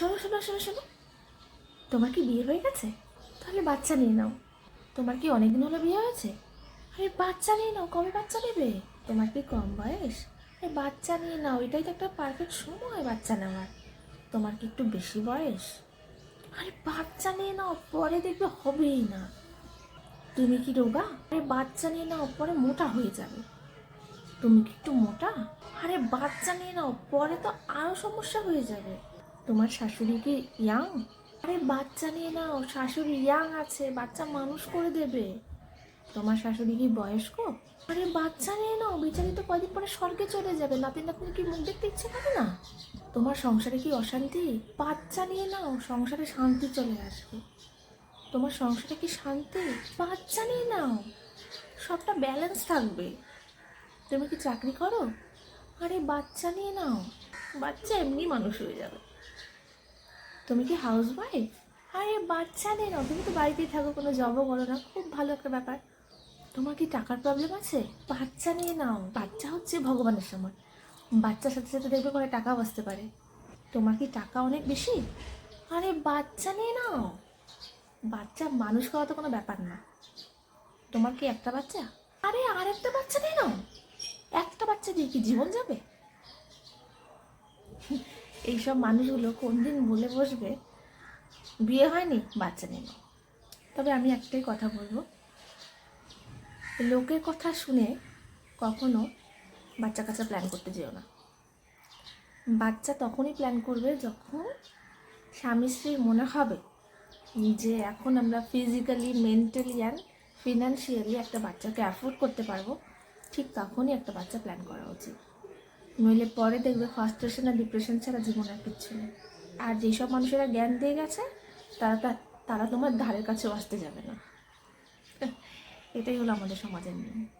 শোনো শোনো শোনো শোনো। তোমার কি বিয়ে হয়ে গেছে? তাহলে বাচ্চা নিয়ে নাও। তোমার কি অনেকদিন হলো বিয়ে হয়েছে? আরে বাচ্চা নিয়ে নাও, কবে বাচ্চা নেবে? তোমার কি কম বয়স? আরে বাচ্চা নিয়ে নাও, এটাই তো একটা পারফেক্ট সময় বাচ্চা নেওয়ার। তোমার কি একটু বেশি বয়স? আরে বাচ্চা নিয়ে নাও, পরে দেখবে হবেই না। তুমি কি রোগা? আরে বাচ্চা নিয়ে নাও, পরে মোটা হয়ে যাবে। তুমি কি একটু মোটা? আরে বাচ্চা নিয়ে নাও, পরে তো আরও সমস্যা হয়ে যাবে। তোমার শাশুড়ি কি ইয়াং আরে বাচ্চা নিয়ে নাও, শাশুড়ি ইয়াং আছে, বাচ্চা মানুষ করে দেবে। তোমার শাশুড়ি কি বয়স্ক? আরে বাচ্চা নিয়ে নাও, বিচারি তো কয়দিন পরে স্বর্গে চলে যাবে। নাতি নাতনি কি মুখ দেখতে ইচ্ছে করে না? তোমার সংসারে কি অশান্তি? বাচ্চা নিয়ে নাও, সংসারে শান্তি চলে আসবে। তোমার সংসারে কি শান্তি? বাচ্চা নিয়ে নাও। সবটা ব্যালেন্স থাকবে। তুমি কি চাকরি করো? আরে বাচ্চা নিয়ে নাও। বাচ্চা এমনি মানুষ হয়ে যাবে। তুমি কি হাউস ওয়াইফ আরে বাচ্চা নিয়ে নাও তুমি তো বাড়িতেই থাকো, কোনো জবও করো না, খুব ভালো একটা ব্যাপার। তোমার কি টাকার প্রবলেম আছে? বাচ্চা নিয়ে নাও, বাচ্চা হচ্ছে ভগবানের সময় বাচ্চার সাথে সাথে দেখবে করে টাকাও আসতে পারে। তোমার কি টাকা অনেক বেশি? আরে বাচ্চা নিয়ে নাও। বাচ্চা মানুষ করা তো কোনো ব্যাপার না। তোমার কি একটা বাচ্চা? আরে আর একটা বাচ্চা নিয়ে নাও। একটা বাচ্চা দিয়ে কি জীবন যাবে? এইসব মানুষগুলো কোন দিন বলে বসবে? বিয়ে হয়নি, বাচ্চা নেই। তবে আমি একটাই কথা বলব। লোকের কথা শুনে কখনো বাচ্চা কাচ্চা প্ল্যান করতে যেও না। বাচ্চা তখনই প্ল্যান করবে যখন স্বামী স্ত্রীর মনে হবে যে এখন আমরা ফিজিক্যালি মেন্টালি অ্যান্ড ফিনান্সিয়ালি একটা বাচ্চাকে অ্যাফোর্ড করতে পারব। ঠিক তখনই একটা বাচ্চা প্ল্যান করা উচিত। নইলে পরে দেখবে ফার্স্ট্রেশন আর ডিপ্রেশন ছাড়া জীবনে কিচ্ছু নেই। আর যেসব মানুষেরা জ্ঞান দিয়ে গেছে, তারা তারা তোমার ধারের কাছেও আসতে যাবে না। এটাই হলো আমাদের সমাজের নিয়ম।